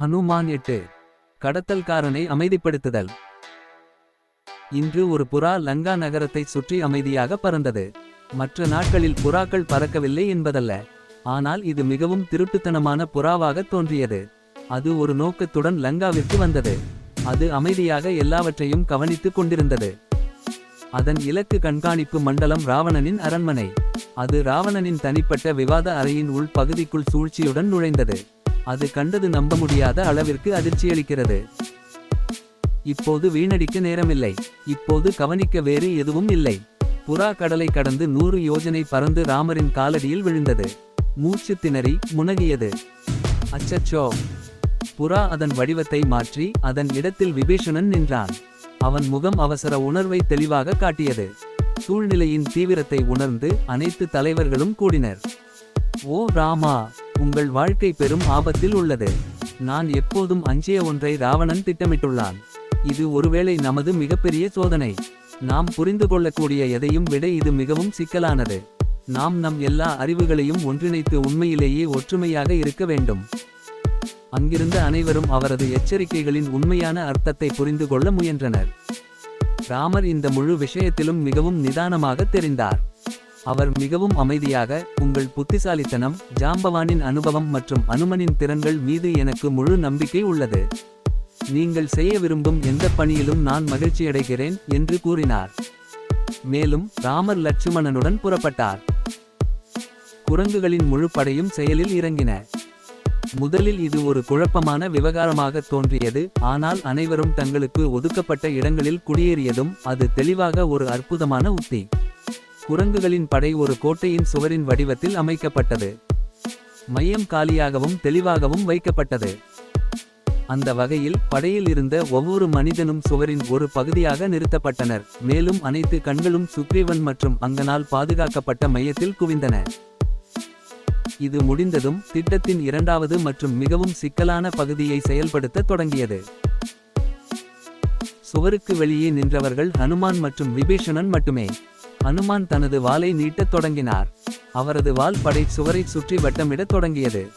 ஹனுமான் எட்டு கடத்தல்காரனை அமைதிப்படுத்துதல். இன்று ஒரு புறா லங்கா நகரத்தை சுற்றி அமைதியாக பறந்தது. மற்ற நாட்களில் புறாக்கள் பறக்கவில்லை என்பதல்ல. ஆனால் இது மிகவும் திருட்டுத்தனமான புறாவாக தோன்றியது. அது ஒரு நோக்கத்துடன் லங்காவிற்கு வந்தது. அது அமைதியாக எல்லாவற்றையும் கவனித்துக் கொண்டிருந்தது. அதன் இலக்கு கண்காணிப்பு மண்டலம் ராவணனின் அரண்மனை. அது ராவணனின் தனிப்பட்ட விவாத அறையின் உள் பகுதிக்குள் சூழ்ச்சியுடன் நுழைந்தது. அது கண்டது நம்ப முடியாத அளவிற்கு அதிர்ச்சியளிக்கிறது. இப்போது வீணடிக்க நேரமில்லை. இப்போது கவனிக்க வேறு எதுவும் இல்லை. புறா கடலை கடந்து நூறு யோஜனை பறந்து ராமரின் காலடியில் விழுந்தது. மூச்சு திணறி முனகியது. அச்சச்சோ. புறா அதன் வடிவத்தை மாற்றி அதன் இடத்தில் விபீஷணன் நின்றான். அவன் முகம் அவசர உணர்வை தெளிவாக காட்டியது. சூழ்நிலையின் தீவிரத்தை உணர்ந்து அனைத்து தலைவர்களும் கூடினர். ஓ ராமா! உங்கள் வாழ்க்கை பெரும் ஆபத்தில் உள்ளது. நான் எப்போதும் அஞ்சிய ஒன்றை ராவணன் திட்டமிட்டுள்ளான். இது ஒருவேளை நமது மிகப்பெரிய சோதனை. நாம் புரிந்து கொள்ளக்கூடிய எதையும் விட இது மிகவும் சிக்கலானது. நாம் நம் எல்லா அறிவுகளையும் ஒன்றிணைத்து உண்மையிலேயே ஒற்றுமையாக இருக்க வேண்டும். அங்கிருந்த அனைவரும் அவரது எச்சரிக்கைகளின் உண்மையான அர்த்தத்தை புரிந்து கொள்ள முயன்றனர். ராமர் இந்த முழு விஷயத்திலும் மிகவும் நிதானமாக தெரிந்தார். அவர் மிகவும் அமைதியாக உங்கள் புத்திசாலித்தனம் ஜாம்பவானின் அனுபவம் மற்றும் அனுமனின் திறன்கள் மீது எனக்கு முழு நம்பிக்கை உள்ளது. நீங்கள் செய்ய விரும்பும் எந்த பணியிலும் நான் மகிழ்ச்சியடைகிறேன் என்று கூறினார். மேலும் ராமர் லட்சுமணனுடன் புறப்பட்டார். குரங்குகளின் முழு படையும் செயலில் இறங்கின. முதலில் இது ஒரு குழப்பமான விவகாரமாக தோன்றியது ஆனால் அனைவரும் தங்களுக்கு ஒதுக்கப்பட்ட இடங்களில் குடியேறியதும் அது தெளிவாக ஒரு அற்புதமான உத்தி. குரங்குகளின் படை ஒரு கோட்டையின் சுவரின் வடிவத்தில் அமைக்கப்பட்டது. மையம் காலியாகவும் தெளிவாகவும் வைக்கப்பட்டது. அந்த வகையில் படையில் இருந்த ஒவ்வொரு மனிதனும் சுவரின் ஒரு பகுதியாக நிறுத்தப்பட்டனர். மேலும் அனைத்து கண்களும் சுக்ரீவன் மற்றும் அங்கனால் பாதுகாக்கப்பட்ட மையத்தில் குவிந்தன. இது முடிந்ததும் திட்டத்தின் இரண்டாவது மற்றும் மிகவும் சிக்கலான பகுதியை செயல்படுத்த தொடங்கியது. சுவருக்கு வெளியே நின்றவர்கள் ஹனுமான் மற்றும் விபீஷணன் மட்டுமே. ஹனுமான் தனது வாளை நீட்டத் தொடங்கினார். அவரது வாள் படை சுவரை சுற்றி வட்டமிடத் தொடங்கியது.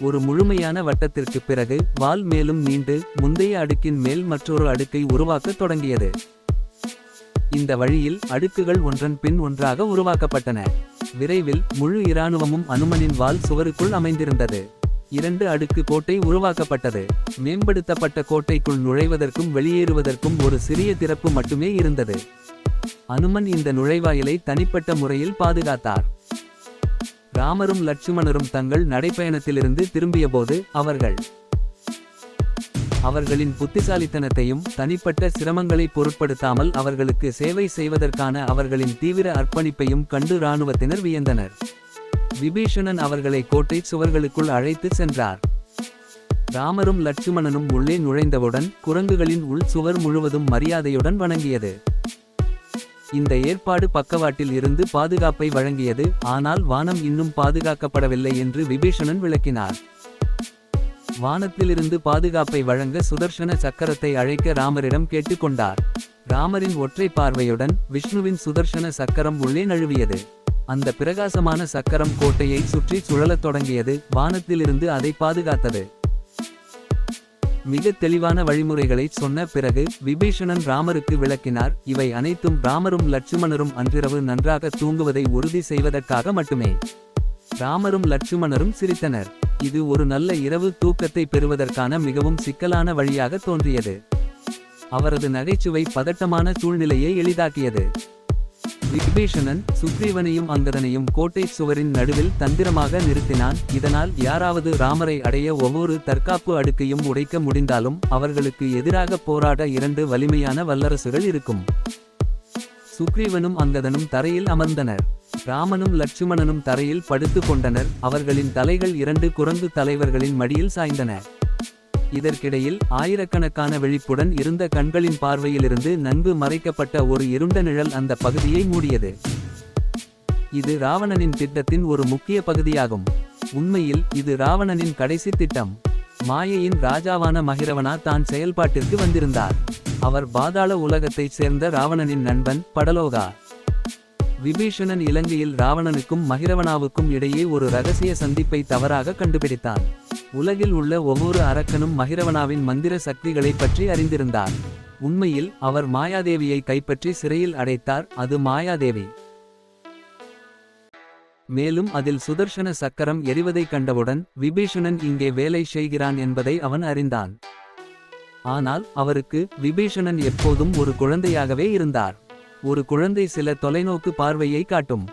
ஒரு முழுமையான வட்டத்திற்கு பிறகு வால் மேலும் நீண்டு முந்தைய அடுக்கின் மேல் மற்றொரு அடுக்கை உருவாக்கத் தொடங்கியது. இந்த வழியில் அடுக்குகள் ஒன்றன் பின் ஒன்றாக உருவாக்கப்பட்டன. விரைவில் முழு இராணுவமும் அனுமனின் வால் சுவருக்குள் அமைந்திருந்தது. இரண்டு அடுக்கு கோட்டை உருவாக்கப்பட்டது. மேம்படுத்தப்பட்ட கோட்டைக்குள் நுழைவதற்கும் வெளியேறுவதற்கும் ஒரு சிறிய திறப்பு மட்டுமே இருந்தது. அனுமன் இந்த நுழைவாயிலை தனிப்பட்ட முறையில் பாதுகாத்தார். ராமரும் லட்சுமணரும் தங்கள் நடைப்பயணத்திலிருந்து திரும்பியபோது அவர்கள் அவர்களின் புத்திசாலித்தனத்தையும் தனிப்பட்ட சிரமங்களை பொருட்படுத்தாமல் அவர்களுக்கு சேவை செய்வதற்கான அவர்களின் தீவிர அர்ப்பணிப்பையும் கண்டு இராணுவத்தினர் வியந்தனர். விபீஷணன் அவர்களை கோட்டை சுவர்களுக்குள் அழைத்து சென்றார். ராமரும் லட்சுமணனும் உள்ளே நுழைந்தவுடன் குரங்குகளின் உள் சுவர் முழுவதும் மரியாதையுடன் வணங்கியது. இந்த ஏற்பாடு பக்கவாட்டில் இருந்து பாதுகாப்பை வழங்கியது ஆனால் வானம் இன்னும் பாதுகாக்கப்படவில்லை என்று விபீஷணன் விளக்கினார். வானத்திலிருந்து பாதுகாப்பை வழங்க சுதர்சன சக்கரத்தை அழைக்க ராமரிடம் கேட்டுக்கொண்டார். ராமரின் ஒற்றை பார்வையுடன் விஷ்ணுவின் சுதர்சன சக்கரம் உள்ளே நழுவியது. அந்த பிரகாசமான சக்கரம் கோட்டையை சுற்றி சுழலத் தொடங்கியது வானத்திலிருந்து அதை பாதுகாத்தது. மிக தெளிவான வழிமுறைகளை சொன்ன பிறகு விபீஷணன் ராமருக்கு விளக்கினார் இவை அனைத்தும் ராமரும் லட்சுமணரும் அன்றிரவு நன்றாக தூங்குவதை உறுதி செய்வதற்காக மட்டுமே. ராமரும் லட்சுமணரும் சிரித்தனர். இது ஒரு நல்ல இரவு தூக்கத்தை பெறுவதற்கான மிகவும் சிக்கலான வழியாக தோன்றியது. அவரது நகைச்சுவை பதட்டமான சூழ்நிலையை எளிதாக்கியது. விபீஷணன் சுக்ரீவனையும் அங்கதனையும் கோட்டை சுவரின் நடுவில் தந்திரமாக நிறுத்தினான். இதனால் யாராவது ராமரை அடைய ஒவ்வொரு தற்காப்பு அடுக்கையும் உடைக்க முடிந்தாலும் அவர்களுக்கு எதிராக போராட இரண்டு வலிமையான வல்லரசுகள் இருக்கும். சுக்ரீவனும் அங்கதனும் தரையில் அமர்ந்தனர். ராமனும் லட்சுமணனும் தரையில் படுத்து கொண்டனர். அவர்களின் தலைகள் இரண்டு குரங்கு தலைவர்களின் மடியில் சாய்ந்தன. இதற்கிடையில் ஆயிரக்கணக்கான விழிப்புடன் இருந்த கண்களின் பார்வையிலிருந்து நன்கு மறைக்கப்பட்ட ஒரு இருண்ட நிழல் அந்த பகுதியை மூடியது. இது ராவணனின் திட்டத்தின் ஒரு முக்கிய பகுதியாகும். உண்மையில் இது ராவணனின் கடைசி திட்டம். மாயையின் ராஜாவான மகிரவனா தான் செயல்பாட்டிற்கு வந்திருந்தார். அவர் பாதாள உலகத்தைச் சேர்ந்த ராவணனின் நண்பன் படலோகா. விபீஷணன் இலங்கையில் ராவணனுக்கும் மகிரவனாவுக்கும் இடையே ஒரு ரகசிய சந்திப்பை தவறாக கண்டுபிடித்தான். உலகில் உள்ள ஒவ்வொரு அரக்கனும் மகிரவனாவின் மந்திர சக்திகளைப் பற்றி அறிந்திருந்தார். உண்மையில் அவர் மாயாதேவியை கைப்பற்றி சிறையில் அடைத்தார் அது மாயாதேவி. மேலும் அதில் சுதர்சன சக்கரம் எரிவதைக் கண்டவுடன் விபீஷணன் இங்கே வேலை செய்கிறான் என்பதை அவன் அறிந்தான். ஆனால் அவருக்கு விபீஷணன் எப்போதும் ஒரு குழந்தையாகவே இருந்தார். ஒரு குழந்தை சில தொலைநோக்கு பார்வையை காட்டும்.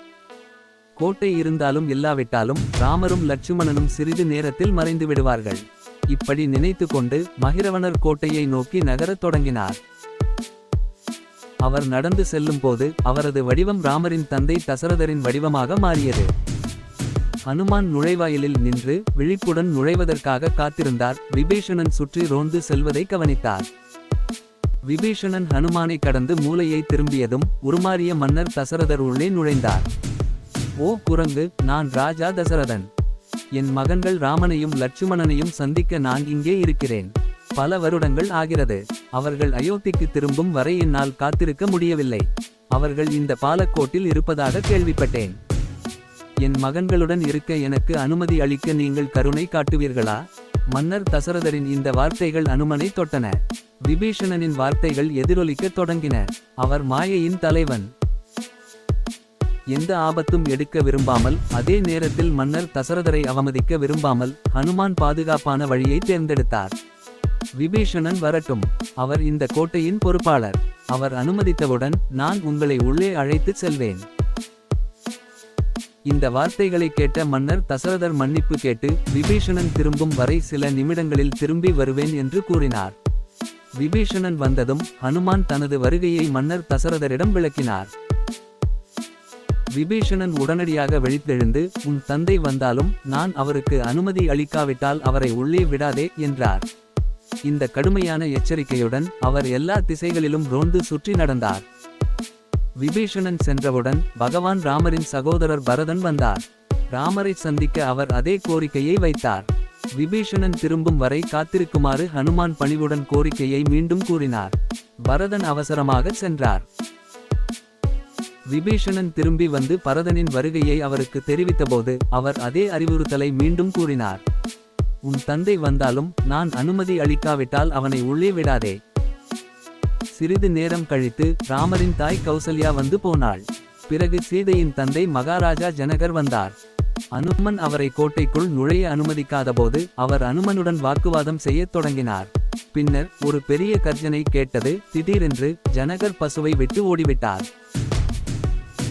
கோட்டை இருந்தாலும் இல்லாவிட்டாலும் ராமரும் லட்சுமணனும் சிறிது நேரத்தில் மறைந்து விடுவார்கள். இப்படி நினைத்து கொண்டு மகிரவணர் கோட்டையை நோக்கி நகரத் தொடங்கினார். அவர் நடந்து செல்லும்போது அவரது வடிவம் ராமரின் தந்தை தசரதரின் வடிவமாக மாறியது. ஹனுமான் நுழைவாயிலில் நின்று விழிப்புடன் நுழைவதற்காக காத்திருந்தார். விபீஷணன் சுற்றி ரோந்து செல்வதை கவனித்தார். விபீஷணன் ஹனுமானை கடந்து மூலையை திரும்பியதும் உருமாறிய மன்னர் தசரதர் உள்ளே நுழைந்தார். ஓ குரங்கு நான் ராஜா தசரதன். என் மகன்கள் ராமனையும் லட்சுமணனையும் சந்திக்க நான் இங்கே இருக்கிறேன். பல வருடங்கள் ஆகிறது. அவர்கள் அயோத்திக்கு திரும்பும் வரை என்னால் காத்திருக்க முடியவில்லை. அவர்கள் இந்த பாலக்கோட்டில் இருப்பதாக கேள்விப்பட்டேன். என் மகன்களுடன் இருக்க எனக்கு அனுமதி அளிக்க நீங்கள் கருணை காட்டுவீர்களா? மன்னர் தசரதரின் இந்த வார்த்தைகள் அனுமனை தொட்டன. விபீஷணனின் வார்த்தைகள் எதிரொலிக்க தொடங்கின. அவர் மாயையின் தலைவன். எந்த ஆபத்தும் எடுக்க விரும்பாமல் அதே நேரத்தில் மன்னர் தசரதரை அவமதிக்க விரும்பாமல் ஹனுமான் பாதுகாப்பான வழியை தேர்ந்தெடுத்தார். விபீஷணன் வரட்டும். அவர் இந்த கோட்டையின் பொறுப்பாளர். அவர் அனுமதித்தவுடன் நான் உங்களை உள்ளே அழைத்துச் செல்வேன். இந்த வார்த்தைகளை கேட்ட மன்னர் தசரதர் மன்னிப்பு கேட்டு விபீஷணன் திரும்பும் வரை சில நிமிடங்களில் திரும்பி வருவேன் என்று கூறினார். விபீஷணன் வந்ததும் ஹனுமான் தனது வருகையை மன்னர் தசரதரிடம் விளக்கினார். விபீஷணன் உடனடியாக விழித்தெழுந்து உன் தந்தை வந்தாலும் நான் அவருக்கு அனுமதி அளிக்காவிட்டால் அவரை உள்ளே விடாதே என்றார். இந்த கடுமையான எச்சரிக்கையுடன் அவர் எல்லா திசைகளிலும் ரோந்து சுற்றி நடந்தார். விபீஷணன் சென்றவுடன் பகவான் ராமரின் சகோதரர் பரதன் வந்தார். ராமரை சந்திக்க அவர் அதே கோரிக்கையை வைத்தார். விபீஷணன் திரும்பும் வரை காத்திருக்குமாறு ஹனுமான் பணிவுடன் கோரிக்கையை மீண்டும் கூறினார். பரதன் அவசரமாக சென்றார். விபீஷணன் திரும்பி வந்து பரதனின் வருகையை அவருக்கு தெரிவித்தபோது அவர் அதே அறிவுறுத்தலை மீண்டும் கூறினார். உன் தந்தை வந்தாலும் நான் அனுமதி அளிக்காவிட்டால் அவனை உள்ளே விடாதே. சிறிது நேரம் கழித்து ராமரின் தாய் கௌசல்யா வந்து போனாள். பிறகு சீதையின் தந்தை மகாராஜா ஜனகர் வந்தார். அனுமன் அவரை கோட்டைக்குள் நுழைய அனுமதிக்காதபோது அவர் அனுமனுடன் வாக்குவாதம் செய்யத் தொடங்கினார். பின்னர் ஒரு பெரிய கர்ஜனை கேட்டது திடீரென்று ஜனகர் பசுவை விட்டு ஓடிவிட்டார்.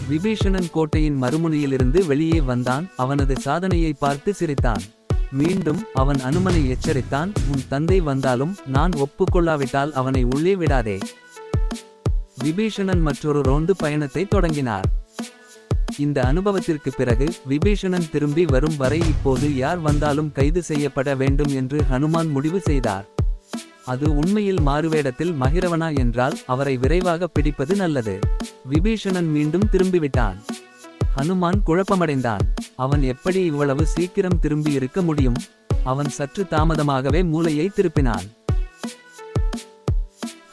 விபீஷணன் கோட்டையின் மறுமுனையிலிருந்து வெளியே வந்தான். அவனது சாதனையை பார்த்து சிரித்தான். மீண்டும் அவன் அனுமனை எச்சரித்தான். உன் தந்தை வந்தாலும் நான் ஒப்புக்கொள்ளாவிட்டால் அவனை உள்ளே விடாதே. விபீஷணன் மற்றொரு ரோந்து பயணத்தை தொடங்கினார். இந்த அனுபவத்திற்கு பிறகு விபீஷணன் திரும்பி வரும் வரை இப்போது யார் வந்தாலும் கைது செய்யப்பட வேண்டும் என்று ஹனுமான் முடிவு செய்தார். அது உண்மையில் மாறுவேடத்தில் மகிரவனா என்றால் அவரை விரைவாக பிடிப்பது நல்லது. விபீஷணன் மீண்டும் திரும்பிவிட்டான். ஹனுமான் குழப்பமடைந்தான். அவன் எப்படி இவ்வளவு சீக்கிரம் திரும்பி இருக்க முடியும்? அவன் சற்று தாமதமாகவே மூளையை திருப்பினான்.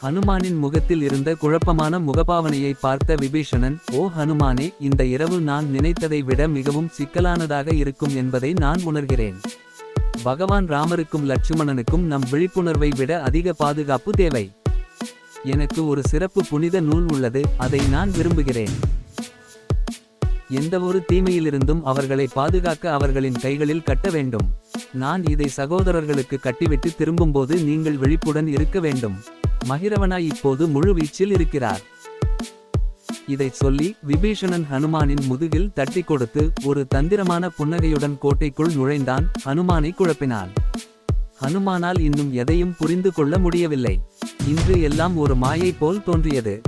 ஹனுமானின் முகத்தில் இருந்த குழப்பமான முகபாவனையை பார்த்த விபீஷணன் ஓ ஹனுமானே இந்த இரவு நான் நினைத்ததை விட மிகவும் சிக்கலானதாக இருக்கும் என்பதை நான் உணர்கிறேன். பகவான் ராமருக்கும் லட்சுமணனுக்கும் நம் விழிப்புணர்வை விட அதிக பாதுகாப்பு தேவை. எனக்கு ஒரு சிறப்பு புனித நூல் உள்ளது அதை நான் விரும்புகிறேன். எந்தவொரு தீமையிலிருந்தும் அவர்களை பாதுகாக்க அவர்களின் கைகளில் கட்ட வேண்டும். நான் இதை சகோதரர்களுக்கு கட்டிவிட்டு திரும்பும்போது நீங்கள் விழிப்புடன் இருக்க வேண்டும். மகிரவனா இப்போது முழு வீச்சில் இருக்கிறார். இதை சொல்லி விபீஷணன் ஹனுமானின் முதுகில் தட்டி கொடுத்து ஒரு தந்திரமான புன்னகையுடன் கோட்டைக்குள் நுழைந்தான். ஹனுமானை குழப்பினான் ஹனுமானால் இன்னும் எதையும் புரிந்து கொள்ள முடியவில்லை. இன்று எல்லாம் ஒரு மாயை போல் தோன்றியது.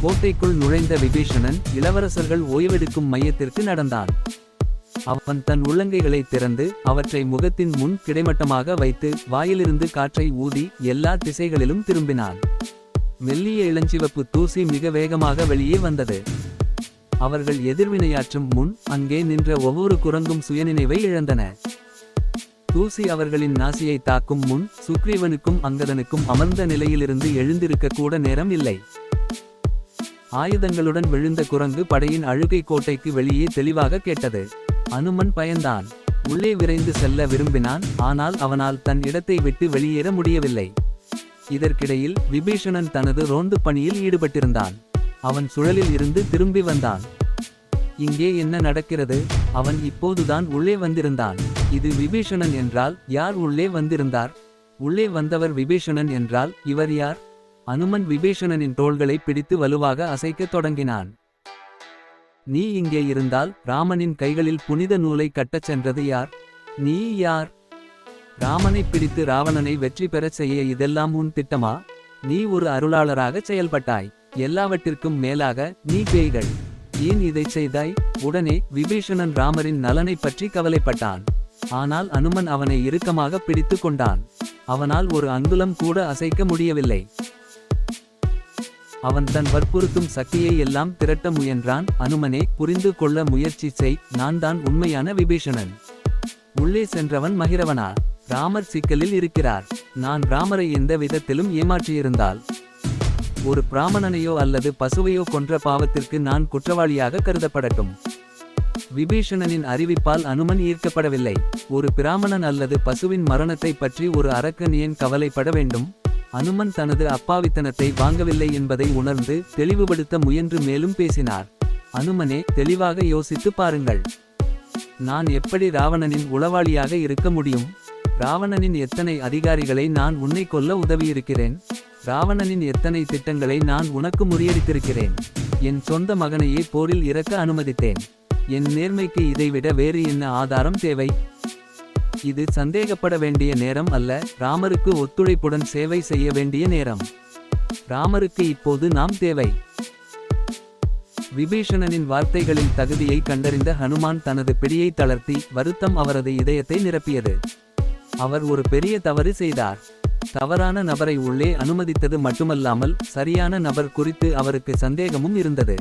கோட்டைக்குள் நுழைந்த விபீஷணன் இளவரசர்கள் ஓய்வெடுக்கும் மையத்திற்கு நடந்தான். அவன் தன் உள்ளங்கைகளை திறந்து அவற்றை முகத்தின் முன் கிடைமட்டமாக வைத்து வாயிலிருந்து காற்றை ஊதி எல்லா திசைகளிலும் திரும்பினான். மெல்லிய இளஞ்சிவப்பு தூசி மிக வேகமாக வெளியே வந்தது. அவர்கள் எதிர்வினையாற்றும் முன் அங்கே நின்ற ஒவ்வொரு குரங்கும் சுயநினைவை இழந்தன. தூசி அவர்களின் நாசியை தாக்கும் முன் சுக்ரீவனுக்கும் அங்கதனுக்கும் அமர்ந்த நிலையிலிருந்து எழுந்திருக்க கூட நேரம் இல்லை. ஆயுதங்களுடன் விழுந்த குரங்கு படையின் அழுகை கோட்டைக்கு வெளியே தெளிவாக கேட்டது. அனுமன் பயந்தான். உள்ளே விரைந்து செல்ல விரும்பினான் ஆனால் அவனால் தன் இடத்தை விட்டு வெளியேற முடியவில்லை. இதற்கிடையில் விபீஷணன் தனது ரோந்து பணியில் ஈடுபட்டிருந்தான். அவன் சுழலில் இருந்து திரும்பி வந்தான். இங்கே என்ன நடக்கிறது? அவன் இப்போதுதான் உள்ளே வந்திருந்தான். இது விபீஷணன் என்றால் யார் உள்ளே வந்திருந்தார்? உள்ளே வந்தவர் விபீஷணன் என்றால் இவர் யார்? அனுமன் விபீஷணனின் தோள்களை பிடித்து வலுவாக அசைக்கத் தொடங்கினான். நீ இங்கே இருந்தால் ராமனின் கைகளில் புனித நூலை கட்டச் சென்றது யார்? நீ யார்? ராமனை பிடித்து ராவணனை வெற்றி பெறச் செய்ய இதெல்லாம் உன் திட்டமா? நீ ஒரு அருளாளராக செயல்பட்டாய். எல்லாவற்றிற்கும் மேலாக நீ பேய்கள். ஏன் இதை செய்தாய்? உடனே விபீஷணன் ராமரின் நலனைப் பற்றி கவலைப்பட்டான். ஆனால் அனுமன் அவனை இறுக்கமாக பிடித்து கொண்டான். அவனால் ஒரு அங்குலம் கூட அசைக்க முடியவில்லை. அவன் தன் வற்புறுத்தும் சக்தியை எல்லாம் திரட்ட முயன்றான். அனுமனே புரிந்து கொள்ள முயற்சி செய். நான் தான் உண்மையான விபீஷணன். உள்ளே சென்றவன் மகிரவனா ராமர் சிக்கலில் இருக்கிறார். நான் ராமரை எந்த விதத்திலும் ஏமாற்றியிருந்தால் ஒரு பிராமணனையோ அல்லது பசுவையோ கொன்ற பாவத்திற்கு நான் குற்றவாளியாக கருதப்படட்டும். விபீஷணனின் அறிவிப்பால் அனுமன் ஈர்க்கப்படவில்லை. ஒரு பிராமணன் அல்லது பசுவின் மரணத்தை பற்றி ஒரு அரக்கன் ஏன் கவலைப்பட வேண்டும்? அனுமன் தனது அப்பாவித்தனத்தை வாங்கவில்லை என்பதை உணர்ந்து தெளிவுபடுத்த முயன்று மேலும் பேசினார். அனுமனே தெளிவாக யோசித்து பாருங்கள். நான் எப்படி ராவணனின் உளவாளியாக இருக்க முடியும்? ராவணனின் எத்தனை அதிகாரிகளை நான் உன்னை கொல்ல உதவியிருக்கிறேன்? ராவணனின் எத்தனை திட்டங்களை நான் உனக்கு முறியடித்திருக்கிறேன்? என் சொந்த மகனையே போரில் இறக்க அனுமதித்தேன். என் நேர்மைக்கு இதைவிட வேறு என்ன ஆதாரம் தேவை? இது சந்தேகப்பட வேண்டிய நேரம் அல்ல ராமருக்கு ஒத்துழைப்புடன் சேவை செய்ய வேண்டிய நேரம். ராமருக்கு இப்போது நாம் தேவை. விபீஷணனின் வார்த்தைகளின் தகுதியை கண்டறிந்த ஹனுமான் தனது பிடியை தளர்த்தி வருத்தம் அவரது இதயத்தை நிரப்பியது. அவர் ஒரு பெரிய தவறு செய்தார். தவறான நபரை உள்ளே அனுமதித்தது மட்டுமல்லாமல் சரியான நபர் குறித்து அவருக்கு சந்தேகமும் இருந்தது.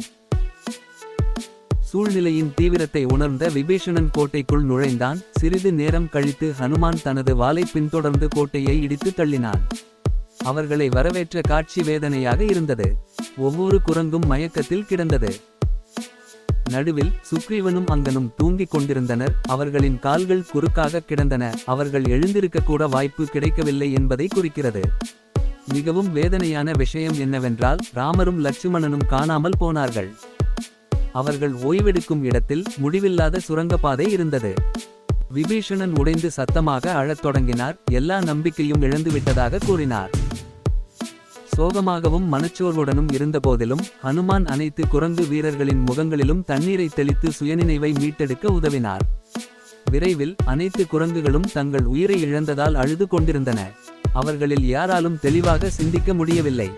சூழ்நிலையின் தீவிரத்தை உணர்ந்த விபீஷணன் கோட்டைக்குள் நுழைந்தான். சிறிது நேரம் கழித்து ஹனுமான் தனது வாளை பின்தொடர்ந்து கோட்டையை இடித்து தள்ளினான். அவர்களை வரவேற்ற காட்சி வேதனையாக இருந்தது. ஒவ்வொரு குரங்கும் மயக்கத்தில் கிடந்தது. நடுவில் சுக்ரீவனும் அங்கனும் தூங்கிக் கொண்டிருந்தனர். அவர்களின் கால்கள் குறுக்காக கிடந்தன. அவர்கள் எழுந்திருக்க கூட வாய்ப்பு கிடைக்கவில்லை என்பதை குறிக்கிறது. மிகவும் வேதனையான விஷயம் என்னவென்றால் ராமரும் லட்சுமணனும் காணாமல் போனார்கள். அவர்கள் ஓய்வெடுக்கும் இடத்தில் முடிவில்லாத சுரங்கப்பாதை இருந்தது. விபீஷணன் உடைந்து சத்தமாக அழத் தொடங்கினார். எல்லா நம்பிக்கையும் இழந்துவிட்டதாக கூறினார். சோகமாகவும் மனச்சோர்வுடனும் இருந்தபோதிலும் ஹனுமான் அனைத்து குரங்கு வீரர்களின் முகங்களிலும் தண்ணீரை தெளித்து சுயநினைவை மீட்டெடுக்க உதவினார். விரைவில் அனைத்து குரங்குகளும் தங்கள் உயிரை இழந்ததால் அழுது கொண்டிருந்தன. அவர்களில் யாராலும் தெளிவாக சிந்திக்க முடியவில்லை.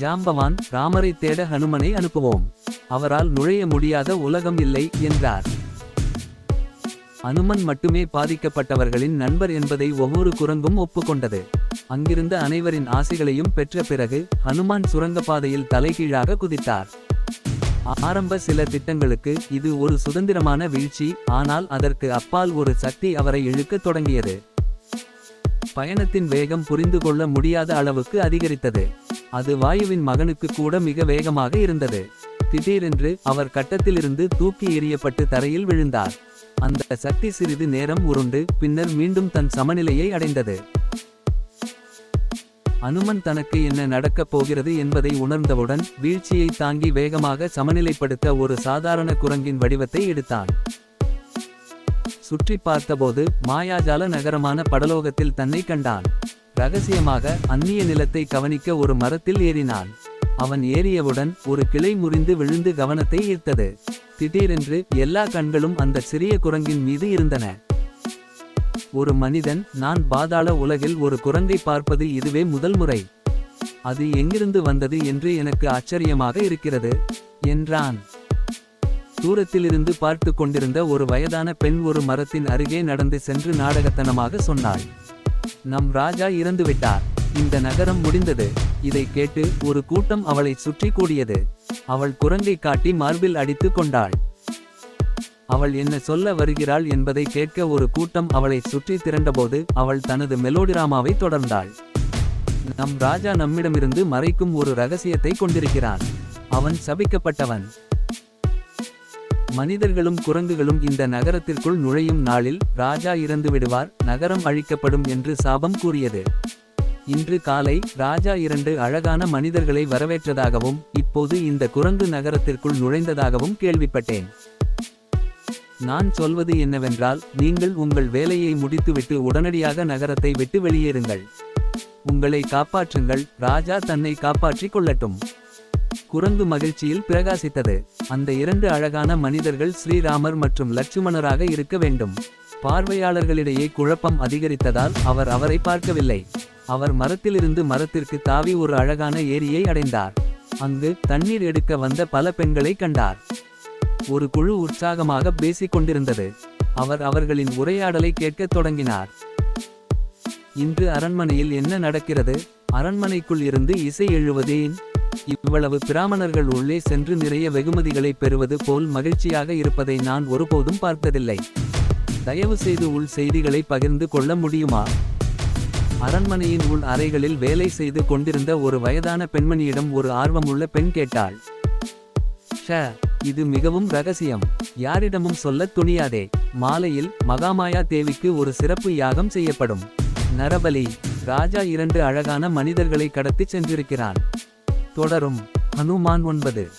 ஜாம்பவான் ராமரை தேட ஹனுமனை அனுப்புவோம். அவரால் நுழைய முடியாத உலகம் இல்லை என்றார். அனுமன் மட்டுமே பாதிக்கப்பட்டவர்களின் நண்பர் என்பதை ஒவ்வொரு குரங்கும் ஒப்புக்கொண்டது. அங்கிருந்த அனைவரின் ஆசைகளையும் பெற்ற பிறகு ஹனுமான் சுரங்கப்பாதையில் தலைகீழாக குதித்தார். ஆரம்ப சில திட்டங்களுக்கு இது ஒரு சுதந்திரமான வீழ்ச்சி ஆனால் அதற்கு அப்பால் ஒரு சக்தி அவரை இழுக்கத் தொடங்கியது. பயணத்தின் வேகம் புரிந்து கொள்ள முடியாத அளவுக்கு அதிகரித்தது. அது வாயுவின் மகனுக்கு கூட மிக வேகமாக இருந்தது. திடீரென்று அவர் கட்டத்திலிருந்து தூக்கி எறியப்பட்டு தரையில் விழுந்தார். அந்த சக்தி சிறிது நேரம் உருண்டு பின்னர் மீண்டும் தன் சமநிலையை அடைந்தது. அனுமன் தனக்கு என்ன நடக்கப் போகிறது என்பதை உணர்ந்தவுடன் வீழ்ச்சியை தாங்கி வேகமாக சமநிலைப்படுத்த ஒரு சாதாரண குரங்கின் வடிவத்தை எடுத்தான். சுற்றி பார்த்தபோது மாயாஜால நகரமான படலோகத்தில் தன்னை கண்டான். ரகசியமாக அந்நிய நிலத்தை கவனிக்க ஒரு மரத்தில் ஏறினான். அவன் ஏறியவுடன் ஒரு கிளை முறிந்து விழுந்து கவனத்தை ஈர்த்தது. திடீரென்று எல்லா கண்களும் அந்த சிறிய குரங்கின் மீது இருந்தன. ஒரு மனிதன் நான் பாதாள உலகில் ஒரு குரங்கை பார்ப்பது இதுவே முதல் முறை. அது எங்கிருந்து வந்தது என்று எனக்கு ஆச்சரியமாக இருக்கிறது என்றான். தூரத்திலிருந்து பார்த்து கொண்டிருந்த ஒரு வயதான பெண் ஒரு மரத்தின் அருகே நடந்து சென்று நாடகத்தனமாக சொன்னாள். நம் ராஜா இறந்துவிட்டார். இந்த நகரம் முடிந்தது. இதை கேட்டு ஒரு கூட்டம் அவளை சுற்றி கூடியது. அவள் குரங்கை காட்டி மார்பில் அடித்து கொண்டாள். அவள் என்ன சொல்ல வருகிறாள் என்பதை கேட்க ஒரு கூட்டம் அவளை சுற்றி திரண்டபோது அவள் தனது மெலோடிராமாவை தொடர்ந்தாள். நம் ராஜா நம்மிடமிருந்து மறைக்கும் ஒரு ரகசியத்தை கொண்டிருக்கிறான். அவன் சபிக்கப்பட்டவன். மனிதர்களும் குரங்குகளும் இந்த நகரத்திற்குள் நுழையும் நாளில் ராஜா இறந்து விடுவார் நகரம் அழிக்கப்படும் என்று சாபம் கூறியது. இன்று காலை ராஜா இரண்டு அழகான மனிதர்களை வரவேற்றதாகவும் இப்போது இந்த குரங்கு நகரத்திற்குள் நுழைந்ததாகவும் கேள்விப்பட்டேன். நான் சொல்வது என்னவென்றால் நீங்கள் உங்கள் வேலையை முடித்துவிட்டு உடனடியாக நகரத்தை விட்டு வெளியேறுங்கள். உங்களை காப்பாற்றுங்கள் ராஜா தன்னை காப்பாற்றிக் கொள்ளட்டும். குரங்கு மகிழ்ச்சியில் பிரகாசித்தது. அந்த இரண்டு அழகான மனிதர்கள் ஸ்ரீராமர் மற்றும் லட்சுமணராக இருக்க வேண்டும். பார்வையாளர்களிடையே குழப்பம் அதிகரித்ததால் அவர் அவரை பார்க்கவில்லை. அவர் மரத்திலிருந்து மரத்திற்கு தாவி ஒரு அழகான ஏரியை அடைந்தார். அங்கு தண்ணீர் எடுக்க வந்த பல பெண்களை கண்டார். ஒரு குழு உற்சாகமாக பேசிக் கொண்டிருந்தது அவர் அவர்களின் உரையாடலை கேட்கத் தொடங்கினார். இன்று அரண்மனையில் என்ன நடக்கிறது? அரண்மனைக்குள் இருந்து இசை எழுவதேன்? இவ்வளவு பிராமணர்கள் உள்ளே சென்று நிறைய வெகுமதிகளை பெறுவது போல் மகிழ்ச்சியாக இருப்பதை நான் ஒருபோதும் பார்த்ததில்லை. தயவு செய்து உள் செய்திகளை பகிர்ந்து கொள்ள முடியுமா? அரண்மனையின் உள் அறைகளில் வேலை செய்து கொண்டிருந்த ஒரு வயதான பெண்மணியிடம் ஒரு ஆர்வமுள்ள பெண் கேட்டாள். ஷ இது மிகவும் ரகசியம். யாரிடமும் சொல்லத் துணியாதே. மாலையில் மகாமாயா தேவிக்கு ஒரு சிறப்பு யாகம் செய்யப்படும். நரபலி ராஜா இரண்டு அழகான மனிதர்களை கடத்திச் சென்றிருக்கிறான். தொடரும். ஹனுமான் ஒன்பது.